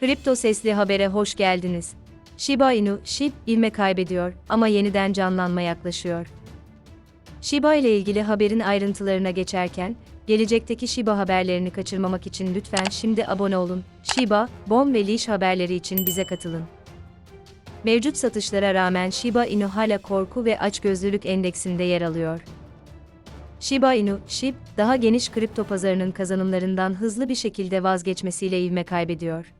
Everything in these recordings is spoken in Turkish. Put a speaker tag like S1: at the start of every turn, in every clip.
S1: Kripto Sesli Haber'e hoş geldiniz. Shiba Inu, SHIB, ivme kaybediyor ama yeniden canlanma yaklaşıyor. Shiba ile ilgili haberin ayrıntılarına geçerken, gelecekteki Shiba haberlerini kaçırmamak için lütfen şimdi abone olun. Shiba, Bon ve Leash haberleri için bize katılın. Mevcut satışlara rağmen Shiba Inu hala korku ve açgözlülük endeksinde yer alıyor. Shiba Inu, SHIB, daha geniş kripto pazarının kazanımlarından hızlı bir şekilde vazgeçmesiyle ivme kaybediyor.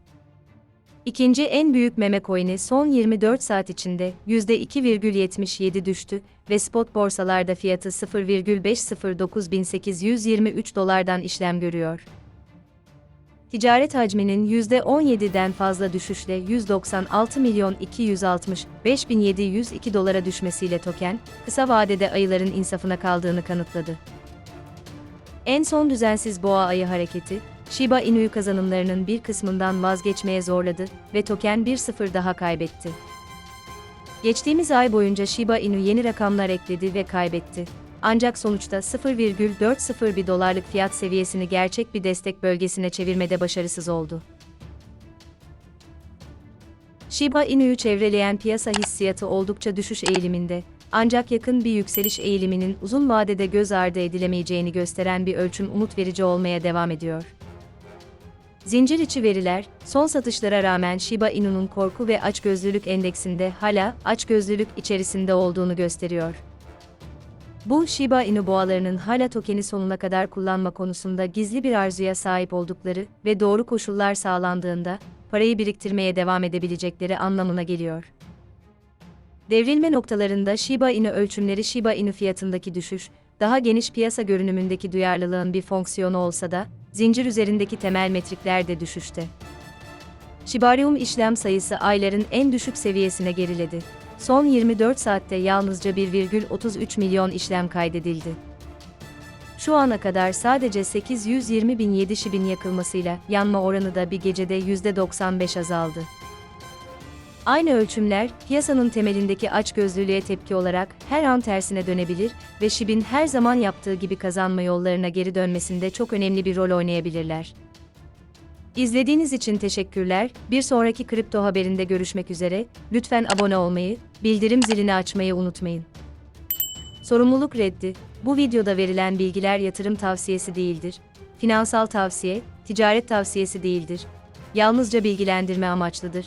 S1: İkinci en büyük meme coin'i son 24 saat içinde %2,77 düştü ve spot borsalarda fiyatı 0,509823 dolardan işlem görüyor. Ticaret hacminin %17'den fazla düşüşle 196 milyon 265 bin 702 dolara düşmesiyle token, kısa vadede ayıların insafına kaldığını kanıtladı. En son düzensiz boğa ayı hareketi, Shiba Inu kazanımlarının bir kısmından vazgeçmeye zorladı ve token 1-0 daha kaybetti. Geçtiğimiz ay boyunca Shiba Inu yeni rakamlar ekledi ve kaybetti. Ancak sonuçta 0,401 dolarlık fiyat seviyesini gerçek bir destek bölgesine çevirmede başarısız oldu. Shiba Inu'yu çevreleyen piyasa hissiyatı oldukça düşüş eğiliminde, ancak yakın bir yükseliş eğiliminin uzun vadede göz ardı edilemeyeceğini gösteren bir ölçüm umut verici olmaya devam ediyor. Zincir içi veriler, son satışlara rağmen Shiba Inu'nun korku ve açgözlülük endeksinde hala açgözlülük içerisinde olduğunu gösteriyor. Bu Shiba Inu boğalarının hala tokeni sonuna kadar kullanma konusunda gizli bir arzuya sahip oldukları ve doğru koşullar sağlandığında parayı biriktirmeye devam edebilecekleri anlamına geliyor. Devrilme noktalarında Shiba Inu ölçümleri Shiba Inu fiyatındaki düşüş, daha geniş piyasa görünümündeki duyarlılığın bir fonksiyonu olsa da, zincir üzerindeki temel metrikler de düşüşte. Shibarium işlem sayısı ayların en düşük seviyesine geriledi. Son 24 saatte yalnızca 1,33 milyon işlem kaydedildi. Şu ana kadar sadece 820 bin 7 şibin yakılmasıyla yanma oranı da bir gecede %95 azaldı. Aynı ölçümler, piyasanın temelindeki açgözlülüğe tepki olarak her an tersine dönebilir ve şibin her zaman yaptığı gibi kazanma yollarına geri dönmesinde çok önemli bir rol oynayabilirler. İzlediğiniz için teşekkürler. Bir sonraki kripto haberinde görüşmek üzere. Lütfen abone olmayı, bildirim zilini açmayı unutmayın. Sorumluluk reddi. Bu videoda verilen bilgiler yatırım tavsiyesi değildir. Finansal tavsiye, ticaret tavsiyesi değildir. Yalnızca bilgilendirme amaçlıdır.